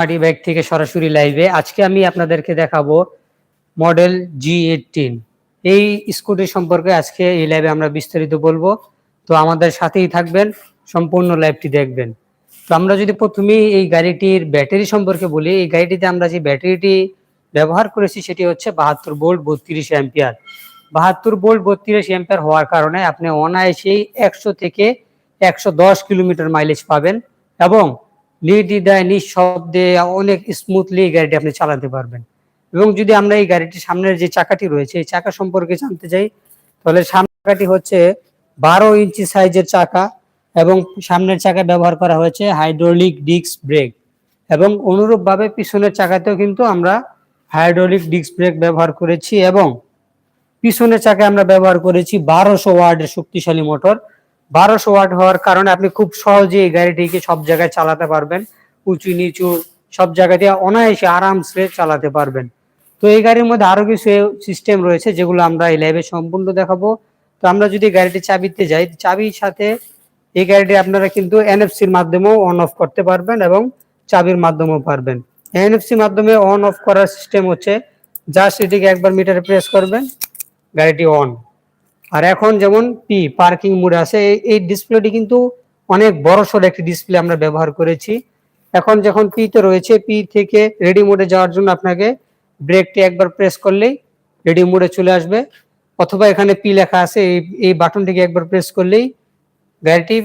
Party bag থেকে সরাসরি লাইভে আজকে আমি আপনাদেরকে দেখাবো মডেল জি এইটিন এই স্কুটি সম্পর্কে আজকে এই লাইভে আমরা বিস্তারিত বলব। তো আমাদের সাথেই থাকবেন, সম্পূর্ণ লাইভটি দেখবেন। তো আমরা যদি প্রথমেই এই গাড়িটির ব্যাটারি সম্পর্কে বলি, এই গাড়িটিতে আমরা যে ব্যাটারিটি ব্যবহার করেছি সেটি হচ্ছে বাহাত্তর বোল্ট বত্রিশ অ্যাম্পিয়ার বাহাত্তর বোল্ট বত্রিশ অ্যাম্পিয়ার হওয়ার কারণে আপনি অনায়াসেই একশো থেকে একশো দশ কিলোমিটার মাইলেজ পাবেন এবং নির্দ্বিধায়, নিঃশব্দে, অনেক স্মুথলি এই গাড়িটি আপনি চালাতে পারবেন। এবং যদি আমরা এই গাড়িটির সামনের যে চাকাটি রয়েছে, এই চাকা সম্পর্কে জানতে চাই, তাহলে সামনের চাকাটি হচ্ছে বারো ইঞ্চি সাইজের চাকা এবং সামনের চাকা ব্যবহার করা হয়েছে হাইড্রোলিক ডিস্ক ব্রেক। এবং অনুরূপভাবে পিছনের চাকাতেও কিন্তু আমরা হাইড্রোলিক ডিস্ক ব্রেক ব্যবহার করেছি এবং পিছনের চাকায় আমরা ব্যবহার করেছি বারোশো ওয়ার্ডের শক্তিশালী মোটর। বারোশো ওয়াট হওয়ার কারণে আপনি খুব সহজে এই গাড়িটিকে সব জায়গায় চালাতে পারবেন। উঁচু, নিচু সব জায়গা দিয়ে অনায়াসে আরামসে চালাতে পারবেন। তো এই গাড়ির মধ্যে আরও কিছু সিস্টেম রয়েছে যেগুলো আমরা এই ল্যাবে সম্পূর্ণ দেখাবো। তো আমরা যদি গাড়িটি চাবিতে যাই, চাবির সাথে এই গাড়িটি আপনারা কিন্তু এনএফসির মাধ্যমেও অন অফ করতে পারবেন এবং চাবির মাধ্যমেও পারবেন। এনএফসি মাধ্যমে অন অফ করার সিস্টেম হচ্ছে জাস্ট এটিকে একবার মিটারে প্রেস করবেন, গাড়িটি অন আর এখন যেমন পি পার্কিং মোড আছে, এই- ডিসপ্লেটি কিন্তু অনেক বড় সড় একটি ডিসপ্লে আমরা ব্যবহার করেছি। এখন যখন পি তে রয়েছে পি থেকে রেডি মোডে যাওয়ার জন্য আপনাকে ব্রেকটি একবার প্রেস করলেই রেডি মোডে চলে আসবে। অথবা এখানে পি লেখা আছে, এই এই বাটনটিকে একবার প্রেস করলেই গাড়িটি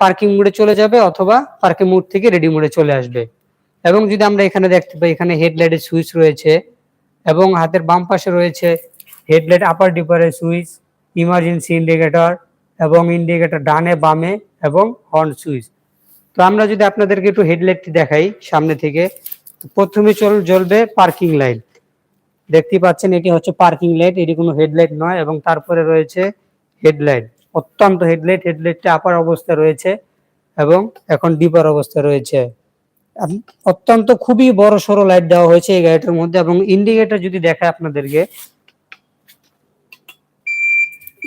পার্কিং মোডে চলে যাবে অথবা পার্কিং মোড থেকে রেডি মোডে চলে আসবে। এবং যদি আমরা এখানে দেখতে পাই, এখানে হেডলাইটের সুইচ রয়েছে এবং হাতের বাম পাশে রয়েছে হেডলাইট আপার ডিপারের সুইচ ইমার্জেন্সি ইন্ডিকেটর এবং ইন্ডিকেটর ডানে, বামে এবং হর্ন সুইচ তো আমরা যদি আপনাদেরকে একটু হেডলাইটটি দেখাই সামনে থেকে প্রথমে চল জ্বলবে পার্কিং লাইট দেখতে পাচ্ছেন এটি হচ্ছে পার্কিং লাইট এটি কোনো হেডলাইট নয় এবং তারপরে রয়েছে হেডলাইট অত্যন্ত হেডলাইট হেডলাইটটা আপার অবস্থায় রয়েছে এবং এখন ডিপার অবস্থায় রয়েছে। অত্যন্ত খুবই বড় সড়ো লাইট দেওয়া হয়েছে এই গাড়িটার মধ্যে এবং ইন্ডিকেটর যদি দেখায় আপনাদেরকে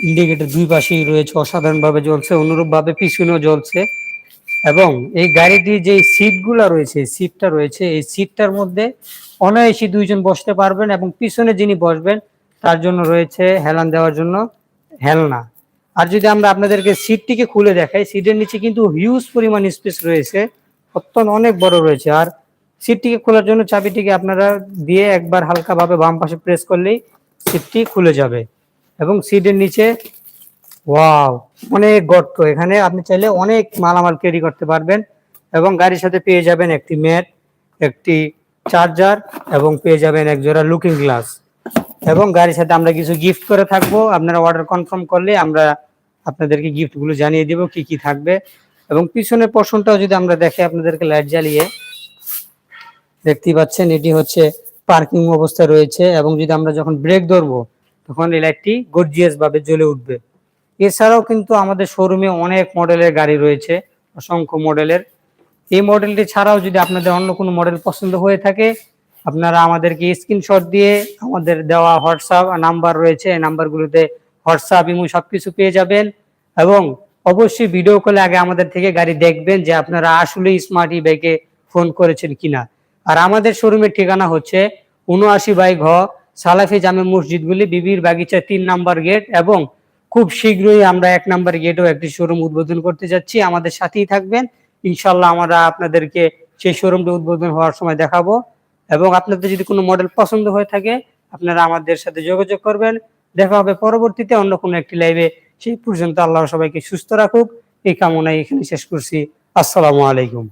ইন্ডিকেটর দুই পাশেই রয়েছে, অসাধারণভাবে জ্বলছে, অনুরূপভাবে পিছনেও জ্বলছে। এবং এই গাড়িটির যে সিটগুলো রয়েছে সিটটা রয়েছে, এই সিটটার মধ্যে অনায়াসী দুইজন বসতে পারবেন এবং পিছনে যিনি বসবেন, তার জন্য রয়েছে হেলান দেওয়ার জন্য হেলনা। আর যদি আমরা আপনাদেরকে সিটটিকে খুলে দেখাই, সিটের নিচে কিন্তু হিউজ পরিমাণ স্পেস রয়েছে, অত্যন্ত অনেক বড় রয়েছে। আর সিটটিকে খোলার জন্য চাবিটিকে আপনারা দিয়ে একবার হালকাভাবে বাম পাশে প্রেস করলেই সিটটি খুলে যাবে। এবং সিটের নিচে ওয়াও অনেক গর্ত। এখানে আপনি চাইলে অনেক মালামাল ক্যারি করতে পারবেন এবং গাড়ির সাথে পেয়ে যাবেন একটি ম্যাট একটি চার্জার এবং পেয়ে যাবেন এক জোড়া লুকিং গ্লাস এবং গাড়ির সাথে আমরা কিছু গিফট করে থাকব। আপনারা অর্ডার কনফার্ম করলে আমরা আপনাদেরকে গিফটগুলো জানিয়ে দেব, কি কি থাকবে। এবং পিছনের পোর্শনটাও যদি আমরা দেখে আপনাদেরকে লাইট জ্বালিয়ে দেখতেই পাচ্ছেন, এটি হচ্ছে পার্কিং অবস্থা রয়েছে। এবং যদি আমরা যখন ব্রেক ধরবো তখন এই লাইটটি গর্জিয়াস ভাবে জ্বলে উঠবে। এছাড়াও কিন্তু আমাদের শোরুমে অনেক মডেলের গাড়ি রয়েছে, অসংখ্য মডেলের এই মডেলটি ছাড়াও যদি আপনাদের অন্য কোনো মডেল পছন্দ হয়ে থাকে, আপনারা আমাদেরকে স্ক্রিনশট দিয়ে আমাদের দেওয়া হোয়াটসঅ্যাপ নাম্বার রয়েছে, এই নাম্বারগুলোতে হোয়াটসঅ্যাপ ইমো সবকিছু পেয়ে যাবেন এবং অবশ্যই ভিডিও কলে আগে আমাদের থেকে গাড়ি দেখবেন যে আপনারা আসলে স্মার্ট ই বাইকে ফোন করেছেন কিনা। আর আমাদের শোরুমের ঠিকানা হচ্ছে উনআশি বাই ঘ সালাফি জামে মসজিদগুলি বিবির বাগিচা তিন নাম্বার গেট এবং খুব শীঘ্রই আমরা এক নাম্বার গেটেও একটি শোরুম উদ্বোধন করতে যাচ্ছি। আমাদের সাথেই থাকবেন। ইনশাল্লাহ আমরা আপনাদেরকে সেই শোরুমটা উদ্বোধন হওয়ার সময় দেখাবো এবং আপনাদের যদি কোনো মডেল পছন্দ হয়ে থাকে, আপনারা আমাদের সাথে যোগাযোগ করবেন। দেখা হবে পরবর্তীতে অন্য কোনো একটি লাইভে। সেই পর্যন্ত আল্লাহ সবাইকে সুস্থ রাখুক। এই কামনায় এখানে শেষ করছি। আসসালামু আলাইকুম।